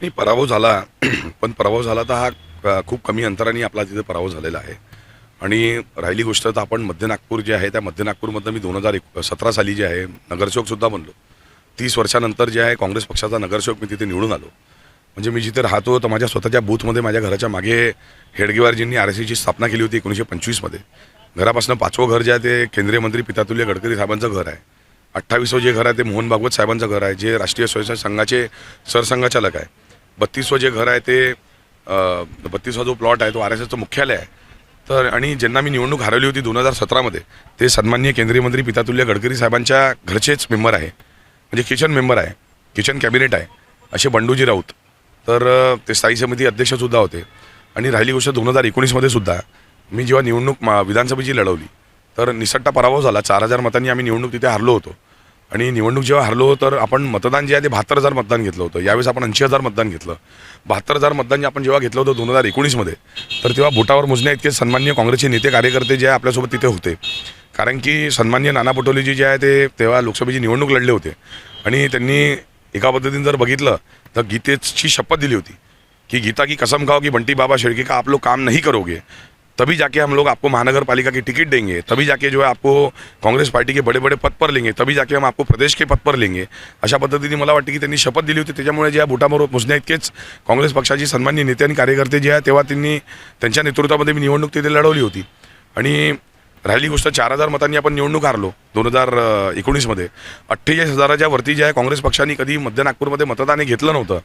नाही पराभव झाला. पण पराभव झाला तर हा खूप कमी अंतराने आपला तिथे पराभव झालेला आहे. आणि राहिली गोष्ट तर आपण मध्य नागपूर जे आहे त्या मध्य नागपूरमधनं मी दोन हजार एक सतरा साली जे आहे नगरसेवकसुद्धा बनलो. तीस वर्षानंतर जे आहे काँग्रेस पक्षाचा नगरसेवक मी तिथे निवडून आलो. म्हणजे मी जिथे राहतो तर माझ्या स्वतःच्या बूथमध्ये माझ्या घराच्या मागे हेडगेवारजींनी आर एस सीची स्थापना केली होती एकोणीसशे पंचवीसमध्ये घरापासून पाचवं घर जे आहे ते केंद्रीय मंत्री पितातुल्य गडकरी साहेबांचं घर आहे. अठ्ठावीसवं जे घर आहे ते मोहन भागवत साहेबांचं घर आहे जे राष्ट्रीय स्वयंसेवक संघाचे सरसंघचालक आहे. बत्तीसवं जे घर आहे ते बत्तीसवा जो प्लॉट आहे तो आर एस एसचं मुख्यालय आहे. तर आणि ज्यांना मी निवडणूक हरवली होती दोन हजार सतरामध्ये ते सन्माननीय केंद्रीय मंत्री पितातुल्य गडकरी साहेबांच्या घरचेच मेंबर आहे. म्हणजे किचन मेंबर आहे. किचन कॅबिनेट आहे. असे बंडूजी राऊत. तर ते स्थायी समिती अध्यक्षसुद्धा होते. आणि राहिली गोष्ट दोन हजार एकोणीसमध्ये सुद्धा मी जेव्हा निवडणूक मा- विधानसभेची लढवली तर निसट्टा पराभव झाला. चार हजार मतांनी आम्ही निवडणूक तिथे हरलो होतो. आणि निवडणूक जेव्हा हरलो तर आपण मतदान जे आहे ते बहात्तर हजार मतदान घेतलं होतं. यावेळेस आपण ऐंशी हजार मतदान घेतलं. बहात्तर हजार मतदान जे आपण जेव्हा घेतलं होतं दोन हजार एकोणीसमध्ये तर तेव्हा बोटावर मोजण्या इतके सन्मान्य काँग्रेसचे नेते कार्यकर्ते जे आहे आपल्यासोबत तिथे होते. कारण की सन्मान्य नाना पटोलेजी जे आहे ते तेव्हा लोकसभेची निवडणूक लढले होते. आणि त्यांनी एका पद्धतीने जर बघितलं तर गीतेची शपथ दिली होती. की गीता की कसम खाओ की बंटी बाबा शेळके का आप लोग काम नहीं करोगे? तभी जाके हम लोग आपको महानगर पालिका की टिकट देंगे तभी जाके जो है आपको काँग्रेस पार्टी के बड़े बड़े पद पर लेंगे तभी जाके हम आपको प्रदेश के पद पर लेंगे। अशा पद्धतीने मला वाटते की त्यांनी शपथ दिली होती त्याच्यामुळे जे आहे बोटामोर मोजण्या इतकेच काँग्रेस पक्षाची सन्मान्य नेते आणि कार्यकर्ते जे आहे तेव्हा त्यांनी त्यांच्या नेतृत्वामध्ये मी निवडणूक तिथे लढवली होती. आणि राहिली गोष्ट चार हजार मतांनी आपण निवडणूक हारलो दोन हजार एकोणीसमध्ये. अठ्ठेचाळीस हजाराच्या वरती जे आहे काँग्रेस पक्षाने कधी मध्य नागपूरमध्ये मतदान घेतलं नव्हतं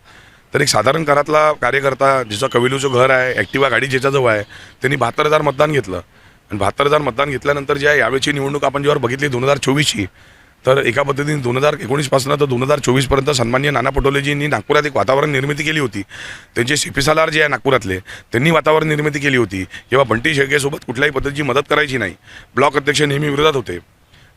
तर एक साधारण घरातला कार्यकर्ता जिचं कविलूचं घर आहे ॲक्टिवा गाडी ज्याच्याजवळ आहे त्यांनी बहात्तर हजार मतदान घेतलं. आणि बहात्तर हजार मतदान घेतल्यानंतर जी आहे यावेळची निवडणूक आपण जेव्हा बघितली दोन हजार चोवीसची तर एका पद्धतीने दोन हजार एकोणीसपासून तर दोन हजार चोवीसपर्यंत सन्मान्य नाना पटोलेजींनी नागपुरात एक वातावरण निर्मिती केली होती. त्यांचे शिपिसालार जे आहे नागपुरातले त्यांनी वातावरण निर्मिती केली होती. किंवा बंटी शेळकेसोबत कुठल्याही पद्धतीची मदत करायची नाही. ब्लॉक अध्यक्ष नेहमी विरोधात होते.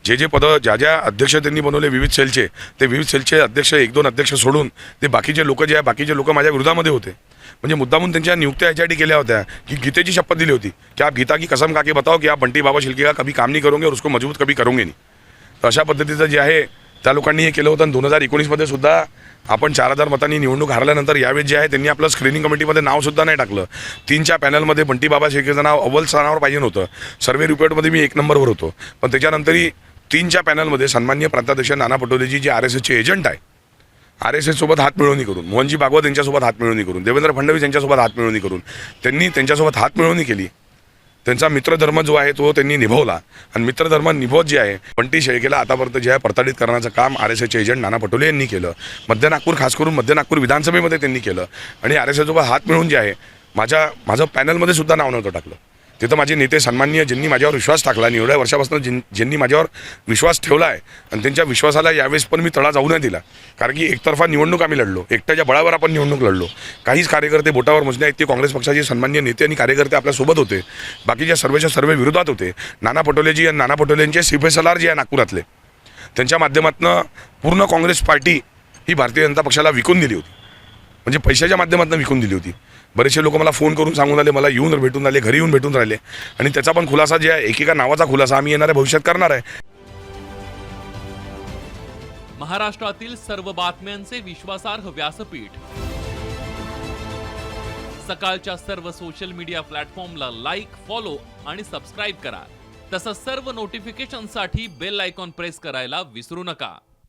जे जे पदं ज्या ज्या अध्यक्ष त्यांनी बनवले विविध सेलचे ते विविध सेलचे अध्यक्ष एक दोन अध्यक्ष सोडून ते बाकीचे लोक जे आहे बाकीचे लोक माझ्या विरोधामध्ये होते. म्हणजे मुद्दामून त्यांच्या नियुक्त्या याच्यासाठी केल्या होत्या की गीतेची शपथ दिली होती की आप गीता की कसम खा के बताओ की आप बंटी बाबा शिल्के का कभी काम नाही करोगे और उसको मजबूत कभी करोगे नाही. तर अशा पद्धतीचं जे आहे त्या लोकांनी हे केलं होतं. आणि दोन हजार एकोणीसमध्ये सुद्धा आपण चार हजार मतांनी निवडणूक हारल्यानंतर यावेळेस जे आहे त्यांनी आपलं स्क्रीनिंग कमिटीमध्ये नावसुद्धा नाही टाकलं. तीनच्या पॅनलमध्ये बंटी बाबा शेखेचं नाव अव्वल स्थानावर पाहिजे नव्हतं. सर्वे रिपोर्टमध्ये मी एक नंबरवर होतो. पण त्याच्यानंतरही तीनच्या पॅनलमध्ये सन्मान्य प्रांताध्यक्ष नाना पटोलेजी जे आर एस एसचे एजंट आहे. आर एस एससोबत हात मिळवणी करून मोहनजी भागवत यांच्यासोबत हातमिळवणी करून देवेंद्र फडणवीस यांच्यासोबत हातमिळवणी करून त्यांनी त्यांच्यासोबत हातमिळवणी केली. त्यांचा मित्रधर्म जो आहे तो त्यांनी निभवला. आणि मित्रधर्म निभवत जे आहे पंटी शेळकेला आतापर्यंत जे आहे प्रताडित करण्याचं काम आर एस एसचे एजंट नाना पटोले यांनी केलं. मध्य नागपूर खास करून मध्य नागपूर विधानसभेमध्ये त्यांनी केलं. आणि आर एस एससोबत हात मिळवून जे आहे माझ्या माझं पॅनलमध्ये सुद्धा नाव नव्हतं टाकलं. तिथं माझे नेते सन्माननीय ज्यांनी माझ्यावर विश्वास टाकला आणि एवढ्या वर्षापासून ज्यांनी माझ्यावर विश्वास ठेवला आहे आणि त्यांच्या विश्वासाला यावेळेस पण मी तळा जाऊ नाही दिला. कारण की एकतर्फा निवडणूक आम्ही लढलो. एकट्याच्या बळावर आपण निवडणूक लढलो. काहीच कार्यकर्ते बोटावर मोजण्यात ते काँग्रेस पक्षाचे सन्मान्य नेते आणि कार्यकर्ते आपल्यासोबत होते. बाकीच्या सर्वेच्या सर्व विरोधात होते. नाना पटोलेजी आणि नाना पटोलेंचे सिफेसलार जे आहे नागपुरातले. त्यांच्या माध्यमातून पूर्ण काँग्रेस पार्टी ही भारतीय जनता पक्षाला विकून दिली होती. म्हणजे पैशाच्या माध्यमातून विकून दिली होती. बरेचसे लोक मला फोन करून सांगून आले मला येऊन भेटून आले घरी येऊन भेटून राहिले. आणि त्याचा पण खुलासा जे आहे एकेका नावाचा खुलासा आम्ही येणाऱ्या भविष्यात करणार आहे. महाराष्ट्रातील सर्व बातम्यांचे विश्वासार्ह व्यासपीठ. सकाळच्या सर्व सोशल मीडिया प्लॅटफॉर्मला लाईक फॉलो आणि सबस्क्राईब करा. तसंच सर्व नोटिफिकेशनसाठी बेल आयकॉन प्रेस करायला विसरू नका.